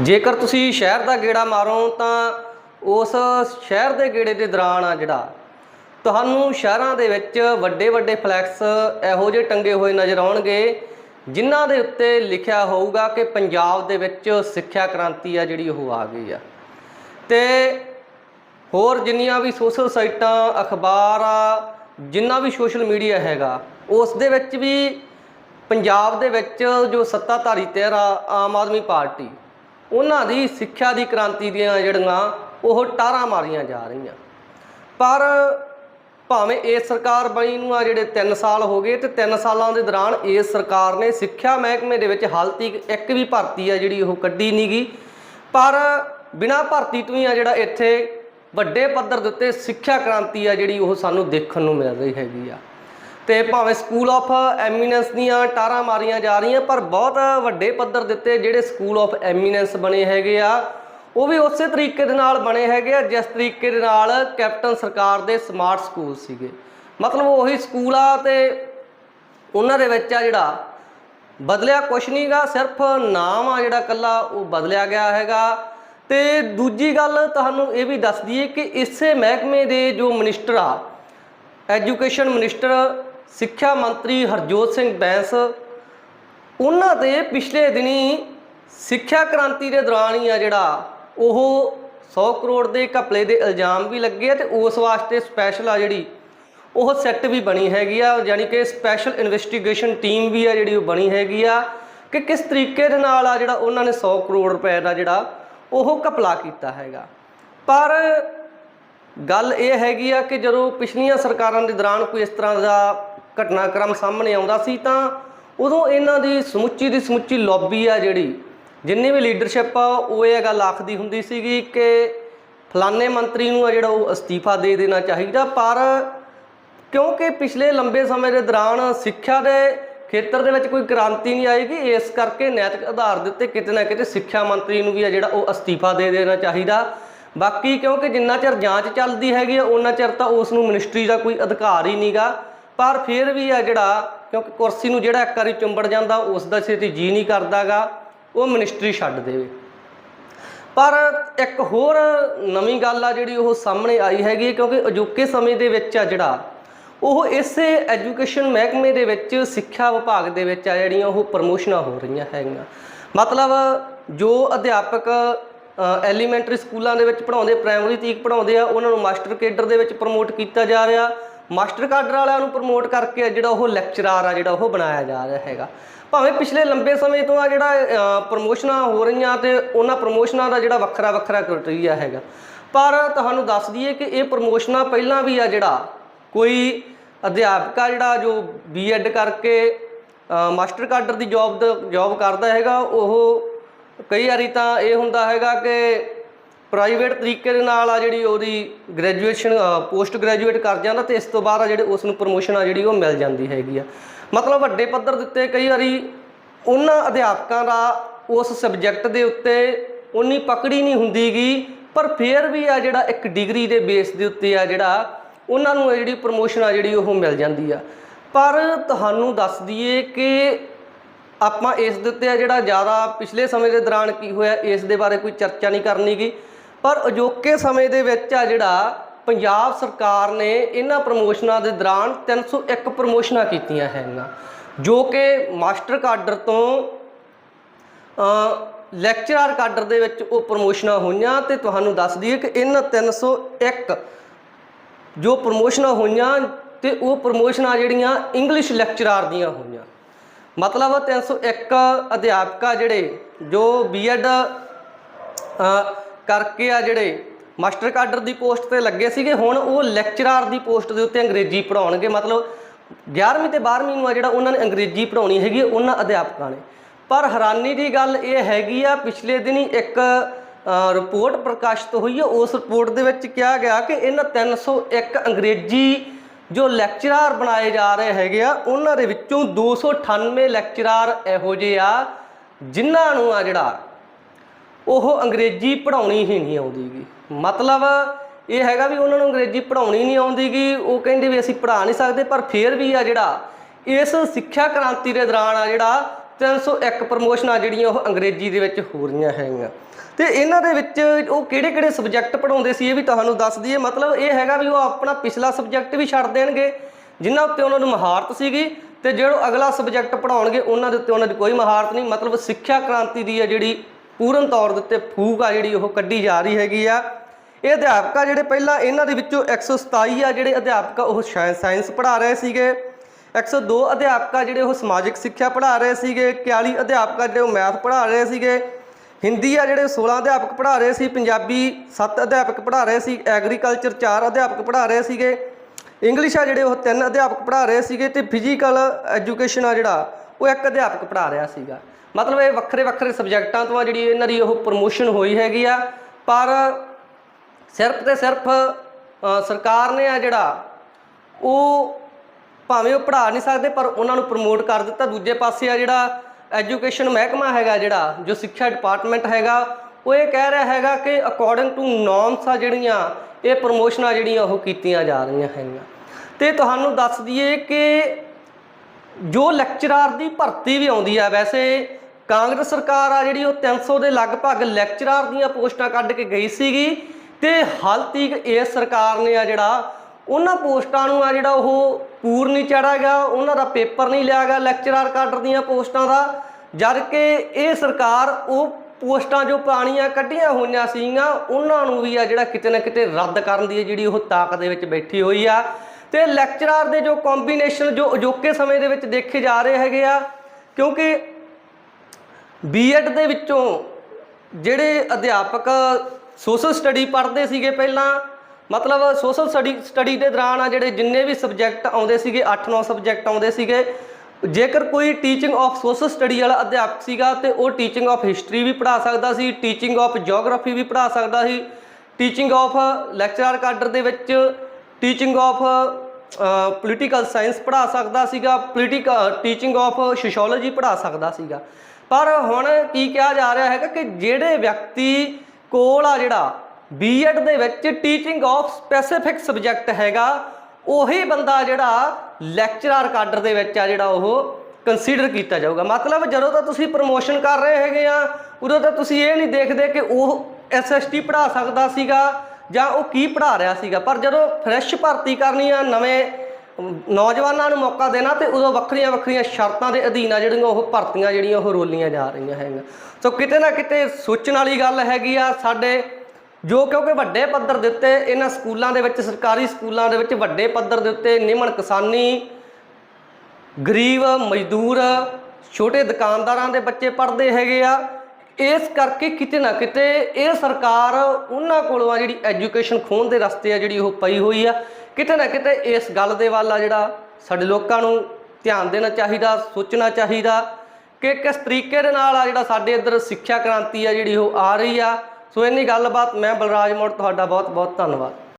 ਜੇਕਰ ਤੁਸੀਂ ਸ਼ਹਿਰ ਦਾ ਗੇੜਾ ਮਾਰੋ ਤਾਂ ਉਸ ਸ਼ਹਿਰ ਦੇ ਗੇੜੇ ਦੇ ਦੌਰਾਨ ਆ ਜਿਹੜਾ, ਤੁਹਾਨੂੰ ਸ਼ਹਿਰਾਂ ਦੇ ਵਿੱਚ ਵੱਡੇ ਵੱਡੇ ਫਲੈਕਸ ਇਹੋ ਜਿਹੇ ਟੰਗੇ ਹੋਏ ਨਜ਼ਰ ਆਉਣਗੇ, ਜਿਨ੍ਹਾਂ ਦੇ ਉੱਤੇ ਲਿਖਿਆ ਹੋਊਗਾ ਕਿ ਪੰਜਾਬ ਦੇ ਵਿੱਚ ਸਿੱਖਿਆ ਕ੍ਰਾਂਤੀ ਆ ਜਿਹੜੀ ਉਹ ਆ ਗਈ ਆ। ਤੇ ਹੋਰ ਜਿੰਨੀਆਂ ਵੀ ਸੋਸ਼ਲ ਸਾਈਟਾਂ, ਅਖਬਾਰ ਆ, ਜਿੰਨਾ ਵੀ ਸੋਸ਼ਲ ਮੀਡੀਆ ਹੈਗਾ, ਉਸ ਦੇ ਵਿੱਚ ਵੀ ਪੰਜਾਬ ਦੇ ਵਿੱਚ ਜੋ ਸੱਤਾਧਾਰੀ ਧਿਰ ਆਮ ਆਦਮੀ ਪਾਰਟੀ ਉਹਨਾਂ ਦੀ ਸਿੱਖਿਆ ਦੀ ਕ੍ਰਾਂਤੀ ਦੀਆਂ ਜਿਹੜੀਆਂ ਉਹ ਟਾਰਾਂ ਮਾਰੀਆਂ ਜਾ ਰਹੀਆਂ। ਪਰ ਭਾਵੇਂ ਇਹ ਸਰਕਾਰ ਬਣੀ ਨੂੰ ਆ ਜਿਹੜੇ 3 ਸਾਲ ਹੋ ਗਏ ਤੇ 3 ਸਾਲਾਂ ਦੇ ਦੌਰਾਨ ਇਸ ਸਰਕਾਰ ਨੇ ਸਿੱਖਿਆ ਮਹਿਕਮੇ ਦੇ ਵਿੱਚ ਹਾਲ ਤੱਕ ਇੱਕ ਵੀ ਭਰਤੀ ਆ ਜਿਹੜੀ ਉਹ ਕੱਢੀ ਨਹੀਂ ਗਈ। ਪਰ ਬਿਨਾਂ ਭਰਤੀ ਤੋਂ ਹੀ ਆ ਜਿਹੜਾ ਇੱਥੇ ਵੱਡੇ ਪੱਧਰ ਦੇ ਉੱਤੇ ਸਿੱਖਿਆ ਕ੍ਰਾਂਤੀ ਆ ਜਿਹੜੀ ਉਹ ਸਾਨੂੰ ਦੇਖਣ ਨੂੰ ਮਿਲ ਰਹੀ ਹੈਗੀ ਆ। ਤੇ ਭਾਵੇਂ ਸਕੂਲ ਆਫ ਐਮੀਨੈਂਸ ਦੀਆਂ ਟਾਰਾਂ ਮਾਰੀਆਂ ਜਾ ਰਹੀਆਂ, ਪਰ ਬਹੁਤ ਵੱਡੇ ਪੱਧਰ ਦਿੱਤੇ ਜਿਹੜੇ ਸਕੂਲ ਆਫ ਐਮੀਨੈਂਸ ਬਣੇ ਹੈਗੇ ਆ, ਉਹ ਵੀ ਉਸੇ ਤਰੀਕੇ ਦੇ ਨਾਲ ਬਣੇ ਹੈਗੇ ਆ, ਜਿਸ ਤਰੀਕੇ ਦੇ ਨਾਲ ਕੈਪਟਨ ਸਰਕਾਰ ਦੇ ਸਮਾਰਟ ਸਕੂਲ ਸੀਗੇ। ਮਤਲਬ ਉਹੀ ਸਕੂਲ ਆ ਤੇ ਉਹਨਾਂ ਦੇ ਵਿੱਚ ਆ ਜਿਹੜਾ ਬਦਲਿਆ ਕੁਛ ਨਹੀਂਗਾ ਸਿਰਫ ਨਾਮ ਆ ਜਿਹੜਾ ਕੱਲਾ ਉਹ ਬਦਲਿਆ ਗਿਆ ਹੈਗਾ। ਤੇ ਦੂਜੀ ਗੱਲ ਤੁਹਾਨੂੰ ਇਹ ਵੀ ਦੱਸ ਦਈਏ ਕਿ ਇਸੇ ਮਹਿਕਮੇ ਦੇ ਜੋ ਮਿਨਿਸਟਰ ਆ ਐਜੂਕੇਸ਼ਨ ਮਿਨਿਸਟਰ ਸਿੱਖਿਆ ਮੰਤਰੀ ਹਰਜੋਤ ਸਿੰਘ ਬੈਂਸ ਉਹਨਾਂ ਦੇ ਪਿਛਲੇ ਦਿਨੀ ਸਿੱਖਿਆ ਕ੍ਰਾਂਤੀ ਦੇ ਦੌਰਾਨ ਹੀ ਆ ਜਿਹੜਾ ਉਹ 100 ਕਰੋੜ ਦੇ ਘਪਲੇ ਦੇ ਇਲਜ਼ਾਮ ਵੀ ਲੱਗੇ ਆ ਤੇ ਉਸ ਵਾਸਤੇ ਸਪੈਸ਼ਲ ਆ ਜਿਹੜੀ ਉਹ ਸੈੱਟ ਵੀ ਬਣੀ ਹੈਗੀ ਆ, ਯਾਨੀ ਕਿ ਸਪੈਸ਼ਲ ਇਨਵੈਸਟੀਗੇਸ਼ਨ ਟੀਮ ਵੀ ਆ ਜਿਹੜੀ ਉਹ ਬਣੀ ਹੈਗੀ ਆ ਕਿ ਕਿਸ ਤਰੀਕੇ ਦੇ ਨਾਲ ਆ ਜਿਹੜਾ ਉਹਨਾਂ ਨੇ 100 ਕਰੋੜ ਰੁਪਏ ਦਾ ਜਿਹੜਾ ਉਹ ਘਪਲਾ ਕੀਤਾ ਹੈਗਾ। ਪਰ ਗੱਲ ਇਹ ਹੈਗੀ ਆ ਕਿ ਜਦੋਂ ਪਿਛਲੀਆਂ ਸਰਕਾਰਾਂ ਦੇ ਦੌਰਾਨ ਕੋਈ ਇਸ ਤਰ੍ਹਾਂ ਦਾ ਘਟਨਾਕ੍ਰਮ ਸਾਹਮਣੇ ਆਉਂਦਾ ਸੀ, ਤਾਂ ਉਦੋਂ ਇਹਨਾਂ ਦੀ ਸਮੁੱਚੀ ਦੀ ਸਮੁੱਚੀ ਲੌਬੀ ਆ ਜਿਹੜੀ, ਜਿੰਨੀ ਵੀ ਲੀਡਰਸ਼ਿਪ ਆ, ਉਹ ਇਹ ਗੱਲ ਆਖਦੀ ਹੁੰਦੀ ਸੀਗੀ ਕਿ ਫਲਾਣੇ ਮੰਤਰੀ ਨੂੰ ਆ ਜਿਹੜਾ ਉਹ ਅਸਤੀਫਾ ਦੇ ਦੇਣਾ ਚਾਹੀਦਾ, ਪਰ ਕਿਉਂਕਿ ਪਿਛਲੇ ਲੰਬੇ ਸਮੇਂ ਦੇ ਦੌਰਾਨ ਸਿੱਖਿਆ ਦੇ ਖੇਤਰ ਦੇ ਵਿੱਚ ਕੋਈ ਕ੍ਰਾਂਤੀ ਨਹੀਂ ਆਏਗੀ, ਇਸ ਕਰਕੇ ਨੈਤਿਕ ਆਧਾਰ ਦੇ ਉੱਤੇ ਕਿਤੇ ਨਾ ਕਿਤੇ ਸਿੱਖਿਆ ਮੰਤਰੀ ਨੂੰ ਵੀ ਆ ਜਿਹੜਾ ਉਹ ਅਸਤੀਫਾ ਦੇ ਦੇਣਾ ਚਾਹੀਦਾ। ਬਾਕੀ ਕਿਉਂਕਿ ਜਿੰਨਾ ਚਿਰ ਜਾਂਚ ਚੱਲਦੀ ਹੈਗੀ ਆ ਉਹਨਾਂ ਚਿਰ ਤਾਂ ਉਸ ਨੂੰ ਮਿਨਿਸਟਰੀ ਦਾ ਕੋਈ ਅਧਿਕਾਰ ਹੀ ਨਹੀਂਗਾ ਪਰ ਫਿਰ ਵੀ ਆ ਜਿਹੜਾ, ਕਿਉਂਕਿ ਕੁਰਸੀ ਨੂੰ ਜਿਹੜਾ ਇੱਕ ਵਾਰੀ ਚੁੰਬੜ ਜਾਂਦਾ, ਉਸ ਦਾ ਛੇਤੀ ਜੀ ਨਹੀਂ ਕਰਦਾਗਾ, ਉਹ ਮਿਨਿਸਟਰੀ ਛੱਡ ਦੇਵੇ। ਪਰ ਇੱਕ ਹੋਰ ਨਵੀਂ ਗੱਲ ਆ ਜਿਹੜੀ ਉਹ ਸਾਹਮਣੇ ਆਈ ਹੈਗੀ ਹੈ ਕਿਉਂਕਿ ਅਜੋਕੇ ਸਮੇਂ ਦੇ ਵਿੱਚ ਆ ਜਿਹੜਾ, ਉਹ ਇਸੇ ਐਜੂਕੇਸ਼ਨ ਮਹਿਕਮੇ ਦੇ ਵਿੱਚ, ਸਿੱਖਿਆ ਵਿਭਾਗ ਦੇ ਵਿੱਚ ਆ ਜਿਹੜੀਆਂ ਉਹ ਪ੍ਰਮੋਸ਼ਨਾਂ ਹੋ ਰਹੀਆਂ ਹੈਗੀਆਂ। ਮਤਲਬ ਜੋ ਅਧਿਆਪਕ ਐਲੀਮੈਂਟਰੀ ਸਕੂਲਾਂ ਦੇ ਵਿੱਚ ਪੜਾਉਂਦੇ ਪ੍ਰਾਇਮਰੀ ਤੀਕ ਪੜਾਉਂਦੇ ਆ, ਉਹਨਾਂ ਨੂੰ ਮਾਸਟਰ ਕੇਡਰ ਦੇ ਵਿੱਚ ਪ੍ਰਮੋਟ ਕੀਤਾ ਜਾ ਰਿਹਾ। ਮਾਸਟਰ ਕਾਡਰ ਵਾਲਿਆਂ ਨੂੰ ਪ੍ਰਮੋਟ ਕਰਕੇ ਜਿਹੜਾ ਉਹ ਲੈਕਚਰਰ ਆ, ਜਿਹੜਾ ਉਹ ਬਣਾਇਆ ਜਾ ਰਿਹਾ ਹੈਗਾ। ਭਾਵੇਂ ਪਿਛਲੇ ਲੰਬੇ ਸਮੇਂ ਤੋਂ ਆ ਜਿਹੜਾ ਪ੍ਰਮੋਸ਼ਨਾਂ ਹੋ ਰਹੀਆਂ ਤੇ ਉਹਨਾਂ ਪ੍ਰਮੋਸ਼ਨਾਂ ਦਾ ਜਿਹੜਾ ਵੱਖਰਾ ਵੱਖਰਾ ਕ੍ਰਾਈਟੇਰੀਆ ਹੈਗਾ। ਪਰ ਤੁਹਾਨੂੰ ਦੱਸ ਦਈਏ ਕਿ ਇਹ ਪ੍ਰਮੋਸ਼ਨਾਂ ਪਹਿਲਾਂ ਵੀ ਆ ਜਿਹੜਾ, ਕੋਈ ਅਧਿਆਪਕਾ ਜਿਹੜਾ ਜੋ ਬੀਐਡ ਕਰਕੇ ਮਾਸਟਰ ਕਾਡਰ ਦੀ ਜੌਬ ਜੌਬ ਕਰਦਾ ਹੈਗਾ, ਉਹ ਕਈ ਵਾਰੀ ਤਾਂ ਇਹ ਹੁੰਦਾ ਹੈਗਾ ਕਿ ਪ੍ਰਾਈਵੇਟ ਤਰੀਕੇ ਦੇ ਨਾਲ ਆ ਜਿਹੜੀ ਉਹਦੀ ਗ੍ਰੈਜੂਏਸ਼ਨ ਪੋਸਟ ਗ੍ਰੈਜੂਏਟ ਕਰ ਜਾਂਦਾ ਤੇ ਇਸ ਤੋਂ ਬਾਅਦ ਆ ਜਿਹੜੇ ਉਸ ਨੂੰ ਪ੍ਰਮੋਸ਼ਨ ਆ ਜਿਹੜੀ ਉਹ ਮਿਲ ਜਾਂਦੀ ਹੈਗੀ ਆ। ਮਤਲਬ ਵੱਡੇ ਪੱਧਰ ਦੇ ਉੱਤੇ ਕਈ ਵਾਰੀ ਉਹਨਾਂ ਅਧਿਆਪਕਾਂ ਦਾ ਉਸ ਸਬਜੈਕਟ ਦੇ ਉੱਤੇ ਉਨੀ ਪਕੜੀ ਨਹੀਂ ਹੁੰਦੀਗੀ, ਪਰ ਫਿਰ ਵੀ ਆ ਜਿਹੜਾ ਇੱਕ ਡਿਗਰੀ ਦੇ ਬੇਸ ਦੇ ਉੱਤੇ ਆ ਜਿਹੜਾ ਉਹਨਾਂ ਨੂੰ ਇਹ ਜਿਹੜੀ ਪ੍ਰਮੋਸ਼ਨ ਆ ਜਿਹੜੀ ਉਹ ਮਿਲ ਜਾਂਦੀ ਆ। ਪਰ ਤੁਹਾਨੂੰ ਦੱਸ ਦਈਏ ਕਿ ਆਪਾਂ ਇਸ ਦੇ ਉੱਤੇ ਆ ਜਿਹੜਾ ਜ਼ਿਆਦਾ ਪਿਛਲੇ ਸਮੇਂ ਦੇ ਦੌਰਾਨ ਕੀ ਹੋਇਆ, ਇਸ ਦੇ ਬਾਰੇ ਕੋਈ ਚਰਚਾ ਨਹੀਂ ਕਰਨੀ ਗਈ ਪਰ ਅਜੋਕੇ ਸਮੇਂ ਦੇ ਵਿੱਚ ਆ ਜਿਹੜਾ ਪੰਜਾਬ ਸਰਕਾਰ ਨੇ ਇਹਨਾਂ ਪ੍ਰਮੋਸ਼ਨਾਂ ਦੇ ਦੌਰਾਨ 301 ਪ੍ਰਮੋਸ਼ਨਾਂ ਕੀਤੀਆਂ ਹੈਗੀਆਂ ਜੋ ਕਿ ਮਾਸਟਰ ਕਾਡਰ ਤੋਂ ਲੈਕਚਰਰ ਕਾਡਰ ਦੇ ਵਿੱਚ ਉਹ ਪ੍ਰਮੋਸ਼ਨਾਂ ਹੋਈਆਂ ਤੇ ਤੁਹਾਨੂੰ ਦੱਸ ਦਈਏ ਕਿ ਇਹਨਾਂ 301 ਜੋ ਪ੍ਰਮੋਸ਼ਨਾਂ ਹੋਈਆਂ ਤੇ ਉਹ ਪ੍ਰਮੋਸ਼ਨਾਂ ਜਿਹੜੀਆਂ ਇੰਗਲਿਸ਼ ਲੈਕਚਰਰ ਦੀਆਂ ਹੋਈਆਂ। ਮਤਲਬ 301 ਅਧਿਆਪਕਾ ਜਿਹੜੇ, ਜੋ ਬੀਐਡ ਕਰਕੇ ਆ ਜਿਹੜੇ, ਮਾਸਟਰ ਕਾਡਰ ਦੀ ਪੋਸਟ ਤੇ ਲੱਗੇ ਸੀਗੇ, ਹੁਣ ਉਹ ਲੈਕਚਰਰ ਦੀ ਪੋਸਟ ਦੇ ਉੱਤੇ ਅੰਗਰੇਜ਼ੀ ਪੜਾਉਣਗੇ ਮਤਲਬ 11ਵੀਂ ਤੇ 12ਵੀਂ ਨੂੰ ਆ ਜਿਹੜਾ ਉਹਨਾਂ ਨੇ ਅੰਗਰੇਜ਼ੀ ਪੜਾਉਣੀ ਹੈਗੀ ਉਹਨਾਂ ਅਧਿਆਪਕਾਂ ਨੇ। ਪਰ ਹੈਰਾਨੀ ਦੀ ਗੱਲ ਇਹ ਹੈਗੀ ਆ, ਪਿਛਲੇ ਦਿਨੀ ਇੱਕ ਰਿਪੋਰਟ ਪ੍ਰਕਾਸ਼ਿਤ ਹੋਈ ਹੈ ਉਸ ਰਿਪੋਰਟ ਦੇ ਵਿੱਚ ਕਿਹਾ ਗਿਆ ਕਿ ਇਹਨਾਂ 301 ਅੰਗਰੇਜ਼ੀ ਜੋ ਲੈਕਚਰਾਰ ਬਣਾਏ ਜਾ ਰਹੇ ਹੈਗੇ ਆ, ਉਹਨਾਂ ਦੇ ਵਿੱਚੋਂ 298 ਲੈਕਚਰਾਰ ਇਹੋ ਜਿਹੇ ਆ, ਜਿਨ੍ਹਾਂ ਨੂੰ ਆ ਜਿਹੜਾ, ਉਹ ਅੰਗਰੇਜ਼ੀ ਪੜ੍ਹਾਉਣੀ ਹੀ ਨਹੀਂ ਆਉਂਦੀਗੀ। ਮਤਲਬ ਇਹ ਹੈਗਾ ਵੀ ਉਹਨਾਂ ਨੂੰ ਅੰਗਰੇਜ਼ੀ ਪੜ੍ਹਾਉਣੀ ਨਹੀਂ ਆਉਂਦੀਗੀ, ਉਹ ਕਹਿੰਦੇ ਵੀ ਅਸੀਂ ਪੜ੍ਹਾ ਨਹੀਂ ਸਕਦੇ, ਪਰ ਫਿਰ ਵੀ ਆ ਜਿਹੜਾ, ਇਸ ਸਿੱਖਿਆ ਕ੍ਰਾਂਤੀ ਦੇ ਦੌਰਾਨ ਆ ਜਿਹੜਾ 301 ਪ੍ਰਮੋਸ਼ਨਾਂ ਜਿਹੜੀਆਂ ਉਹ ਅੰਗਰੇਜ਼ੀ ਦੇ ਵਿੱਚ ਹੋ ਰਹੀਆਂ ਹੈਗੀਆਂ। ਤੇ ਇਹਨਾਂ ਦੇ ਵਿੱਚ ਉਹ ਕਿਹੜੇ-ਕਿਹੜੇ ਸਬਜੈਕਟ ਪੜਾਉਂਦੇ ਸੀ ਇਹ ਵੀ ਤੁਹਾਨੂੰ ਦੱਸ ਦਈਏ। ਮਤਲਬ ਇਹ ਹੈਗਾ ਵੀ ਉਹ ਆਪਣਾ ਪਿਛਲਾ ਸਬਜੈਕਟ ਵੀ ਛੱਡ ਦੇਣਗੇ, ਜਿਨ੍ਹਾਂ ਉੱਤੇ ਉਹਨਾਂ ਨੂੰ ਮਹਾਰਤ ਸੀਗੀ ਤੇ ਜਿਹੜਾ ਅਗਲਾ ਸਬਜੈਕਟ ਪੜਾਉਣਗੇ ਉਹਨਾਂ ਦੇ ਉੱਤੇ ਉਹਨਾਂ ਦੀ ਕੋਈ ਮਹਾਰਤ ਨਹੀਂ। ਮਤਲਬ ਸਿੱਖਿਆ ਕ੍ਰਾਂਤੀ ਦੀ ਆ ਜਿਹੜੀ ਪੂਰਨ ਤੌਰ ਦੇ ਉੱਤੇ ਫੂਕ ਆ ਜਿਹੜੀ ਉਹ ਕੱਢੀ ਜਾ ਰਹੀ ਹੈਗੀ ਆ। ਇਹ ਅਧਿਆਪਕ ਆ ਜਿਹੜੇ ਪਹਿਲਾਂ ਇਹਨਾਂ ਦੇ ਵਿੱਚੋਂ 127 ਆ ਜਿਹੜੇ ਅਧਿਆਪਕ ਆ ਉਹ ਸਾਇੰਸ ਪੜ੍ਹਾ ਰਹੇ ਸੀਗੇ। 102 ਅਧਿਆਪਕ ਆ ਜਿਹੜੇ ਉਹ ਸਮਾਜਿਕ ਸਿੱਖਿਆ ਪੜ੍ਹਾ ਰਹੇ ਸੀਗੇ 41 ਅਧਿਆਪਕ ਆ ਜਿਹੜੇ ਉਹ ਮੈਥ ਪੜ੍ਹਾ ਰਹੇ ਸੀਗੇ, ਹਿੰਦੀ ਆ ਜਿਹੜੇ 16 ਅਧਿਆਪਕ ਪੜ੍ਹਾ ਰਹੇ ਸੀ, ਪੰਜਾਬੀ 7 ਅਧਿਆਪਕ ਪੜ੍ਹਾ ਰਹੇ ਸੀ, ਐਗਰੀਕਲਚਰ 4 ਅਧਿਆਪਕ ਪੜ੍ਹਾ ਰਹੇ ਸੀਗੇ, ਇੰਗਲਿਸ਼ ਆ ਜਿਹੜੇ ਉਹ 3 ਅਧਿਆਪਕ ਪੜ੍ਹਾ ਰਹੇ ਸੀਗੇ ਤੇ ਫਿਜ਼ੀਕਲ ਐਜੂਕੇਸ਼ਨ ਆ ਜਿਹੜਾ, ਉਹ ਇੱਕ ਅਧਿਆਪਕ ਪੜ੍ਹਾ ਰਿਹਾ ਸੀਗਾ। ਮਤਲਬ ਇਹ ਵੱਖਰੇ ਵੱਖਰੇ ਸਬਜੈਕਟਾਂ ਤੋਂ ਆ ਜਿਹੜੀ ਇਹਨਾਂ ਦੀ ਉਹ ਪ੍ਰਮੋਸ਼ਨ ਹੋਈ ਹੈਗੀ ਆ, ਪਰ ਸਿਰਫ ਤੇ ਸਿਰਫ ਸਰਕਾਰ ਨੇ ਆ ਜਿਹੜਾ, ਉਹ ਭਾਵੇਂ ਉਹ ਪੜ੍ਹਾ ਨਹੀਂ ਸਕਦੇ, ਪਰ ਉਹਨਾਂ ਨੂੰ ਪ੍ਰਮੋਟ ਕਰ ਦਿੱਤਾ। ਦੂਜੇ ਪਾਸੇ ਆ ਜਿਹੜਾ ਐਜੂਕੇਸ਼ਨ ਮਹਿਕਮਾ ਹੈਗਾ ਜਿਹੜਾ, ਜੋ ਸਿੱਖਿਆ ਡਿਪਾਰਟਮੈਂਟ ਹੈਗਾ, ਉਹ ਇਹ ਕਹਿ ਰਿਹਾ ਹੈਗਾ ਕਿ ਅਕੋਰਡਿੰਗ ਟੂ ਨੋਰਮਸ ਆ ਜਿਹੜੀਆਂ, ਇਹ ਪ੍ਰਮੋਸ਼ਨਾਂ ਜਿਹੜੀਆਂ ਉਹ ਕੀਤੀਆਂ ਜਾ ਰਹੀਆਂ ਹੈਗੀਆਂ। ਤੇ ਤੁਹਾਨੂੰ ਦੱਸ ਦਈਏ ਕਿ ਜੋ ਲੈਕਚਰਾਰ ਦੀ ਭਰਤੀ ਵੀ ਆਉਂਦੀ ਆ, ਵੈਸੇ ਕਾਂਗਰਸ ਸਰਕਾਰ ਆ ਜਿਹੜੀ ਉਹ 300 ਦੇ ਲਗਭਗ ਲੈਕਚਰਾਰ ਦੀਆਂ ਪੋਸਟਾਂ ਕੱਢ ਕੇ ਗਈ ਸੀਗੀ, ਤੇ ਹਾਲ ਤੀਕ ਇਸ ਸਰਕਾਰ ਨੇ ਆ ਜਿਹੜਾ, ਉਹਨਾਂ ਪੋਸਟਾਂ ਨੂੰ ਆ ਜਿਹੜਾ ਉਹ ਪੂਰ ਨਹੀਂ ਚੜਾ ਗਿਆ ਉਹਨਾਂ ਦਾ ਪੇਪਰ ਨਹੀਂ ਲਿਆ ਗਿਆ ਲੈਕਚਰਾਰ ਕਾਡਰ ਦੀਆਂ ਪੋਸਟਾਂ ਦਾ, ਜਦ ਕਿ ਇਹ ਸਰਕਾਰ ਉਹ ਪੋਸਟਾਂ ਜੋ ਪੁਰਾਣੀਆਂ ਕੱਢੀਆਂ ਹੋਈਆਂ ਸੀਗੀਆਂ, ਉਹਨਾਂ ਨੂੰ ਵੀ ਆ ਜਿਹੜਾ ਕਿਤੇ ਨਾ ਕਿਤੇ ਰੱਦ ਕਰਨ ਦੀ ਜਿਹੜੀ ਉਹ ਤਾਕਤ ਦੇ ਵਿੱਚ ਬੈਠੀ ਹੋਈ ਆ। ਤੇ ਲੈਕਚਰਾਰ ਦੇ ਜੋ ਕੰਬੀਨੇਸ਼ਨ ਜੋ ਅਜੋਕੇ ਸਮੇਂ ਦੇ ਵਿੱਚ ਦੇਖੇ ਜਾ ਰਹੇ ਹੈਗੇ ਆ, ਕਿਉਂਕਿ ਬੀਐਡ ਦੇ ਵਿੱਚੋਂ ਜਿਹੜੇ ਅਧਿਆਪਕ ਸੋਸ਼ਲ ਸਟੱਡੀ ਪੜ੍ਹਦੇ ਸੀਗੇ ਪਹਿਲਾਂ ਮਤਲਬ ਸੋਸ਼ਲ ਸਟੱਡੀ ਸਟੱਡੀ ਦੇ ਦੌਰਾਨ ਆ ਜਿਹੜੇ ਜਿੰਨੇ ਵੀ ਸਬਜੈਕਟ ਆਉਂਦੇ ਸੀਗੇ 8-9 ਸਬਜੈਕਟ ਆਉਂਦੇ ਸੀਗੇ, ਜੇਕਰ ਕੋਈ ਟੀਚਿੰਗ ਆਫ ਸੋਸ਼ਲ ਸਟੱਡੀ ਵਾਲਾ ਅਧਿਆਪਕ ਸੀਗਾ, ਤੇ ਉਹ ਟੀਚਿੰਗ ਆਫ ਹਿਸਟਰੀ ਵੀ ਪੜ੍ਹਾ ਸਕਦਾ ਸੀ ਟੀਚਿੰਗ ਆਫ ਜੀਓਗ੍ਰਾਫੀ ਵੀ ਪੜ੍ਹਾ ਸਕਦਾ ਸੀ ਟੀਚਿੰਗ ਆਫ ਲੈਕਚਰਰ ਕਾਡਰ ਦੇ ਵਿੱਚ ਟੀਚਿੰਗ ਆਫ ਪੋਲੀਟੀਕਲ ਸਾਇੰਸ ਪੜ੍ਹਾ ਸਕਦਾ ਸੀਗਾ ਪੋਲੀਟੀਕਲ ਟੀਚਿੰਗ ਆਫ ਸੋਸ਼ੀਓਲੋਜੀ ਪੜ੍ਹਾ ਸਕਦਾ ਸੀਗਾ। ਪਰ ਹੁਣ ਕੀ ਕਿਹਾ ਜਾ ਰਿਹਾ ਹੈਗਾ ਕਿ ਜਿਹੜੇ ਵਿਅਕਤੀ ਕੋਲ ਆ ਜਿਹੜਾ ਬੀਐਡ ਦੇ ਵਿੱਚ ਟੀਚਿੰਗ ਆਫ ਸਪੈਸੀਫਿਕ ਸਬਜੈਕਟ ਹੈਗਾ। ਉਹੀ ਬੰਦਾ ਜਿਹੜਾ ਲੈਕਚਰਰ ਕਾਡਰ ਦੇ ਵਿੱਚ ਆ ਜਿਹੜਾ ਉਹ ਕੰਸੀਡਰ ਕੀਤਾ ਜਾਊਗਾ। ਮਤਲਬ ਜਦੋਂ ਤਾਂ ਤੁਸੀਂ ਪ੍ਰਮੋਸ਼ਨ ਕਰ ਰਹੇ ਹੈਗੇ ਆ, ਉਦੋਂ ਤਾਂ ਤੁਸੀਂ ਇਹ ਨਹੀਂ ਦੇਖਦੇ ਕਿ ਉਹ ਐਸਐਸਟੀ ਪੜ੍ਹਾ ਸਕਦਾ ਸੀਗਾ ਜਾਂ ਉਹ ਕੀ ਪੜ੍ਹਾ ਰਿਹਾ ਸੀਗਾ। ਪਰ ਜਦੋਂ ਫਰੈਸ਼ ਭਰਤੀ ਕਰਨੀ ਆ, ਨਵੇਂ ਨੌਜਵਾਨਾਂ ਨੂੰ ਮੌਕਾ ਦੇਣਾ, ਤੇ ਉਦੋਂ ਵੱਖਰੀਆਂ ਵੱਖਰੀਆਂ ਸ਼ਰਤਾਂ ਦੇ ਅਧੀਨ ਆ ਜਿਹੜੀਆਂ ਉਹ ਭਰਤੀਆਂ, ਜਿਹੜੀਆਂ ਉਹ ਰੋਲੀਆਂ ਜਾ ਰਹੀਆਂ ਹੈਗੀਆਂ। ਸੋ ਕਿਤੇ ਨਾ ਕਿਤੇ ਸੋਚਣ ਵਾਲੀ ਗੱਲ ਹੈਗੀ ਆ, ਸਾਡੇ ਜੋ ਕਿਉਂਕਿ ਵੱਡੇ ਪੱਧਰ ਦੇ ਉੱਤੇ ਇਹਨਾਂ ਸਕੂਲਾਂ ਦੇ ਵਿੱਚ, ਸਰਕਾਰੀ ਸਕੂਲਾਂ ਦੇ ਵਿੱਚ ਵੱਡੇ ਪੱਧਰ ਦੇ ਉੱਤੇ ਨਿਮਨ ਕਿਸਾਨੀ, ਗਰੀਬ, ਮਜ਼ਦੂਰ, ਛੋਟੇ ਦੁਕਾਨਦਾਰਾਂ ਦੇ ਬੱਚੇ ਪੜ੍ਹਦੇ ਹੈਗੇ ਆ। ਇਸ ਕਰਕੇ ਕਿਤੇ ਨਾ ਕਿਤੇ ਇਹ ਸਰਕਾਰ ਉਹਨਾਂ ਕੋਲੋਂ ਆ ਜਿਹੜੀ ਐਜੂਕੇਸ਼ਨ ਖੋਹਣ ਦੇ ਰਸਤੇ ਆ ਜਿਹੜੀ ਉਹ ਪਈ ਹੋਈ ਆ। ਕਿਤੇ ਨਾ ਕਿਤੇ ਇਸ ਗੱਲ ਦੇ ਵੱਲ ਆ ਜਿਹੜਾ ਸਾਡੇ ਲੋਕਾਂ ਨੂੰ ਧਿਆਨ ਦੇਣਾ ਚਾਹੀਦਾ, ਸੋਚਣਾ ਚਾਹੀਦਾ ਕਿ ਕਿਸ ਤਰੀਕੇ ਦੇ ਨਾਲ ਆ ਜਿਹੜਾ ਸਾਡੇ ਇੱਧਰ ਸਿੱਖਿਆ ਕ੍ਰਾਂਤੀ ਆ ਜਿਹੜੀ ਉਹ ਆ ਰਹੀ ਆ। ਸੋ ਇੰਨੀ ਗੱਲਬਾਤ ਮੈਂ ਬਲਰਾਜ ਮੋੜ ਤੁਹਾਡਾ ਬਹੁਤ ਬਹੁਤ ਧੰਨਵਾਦ।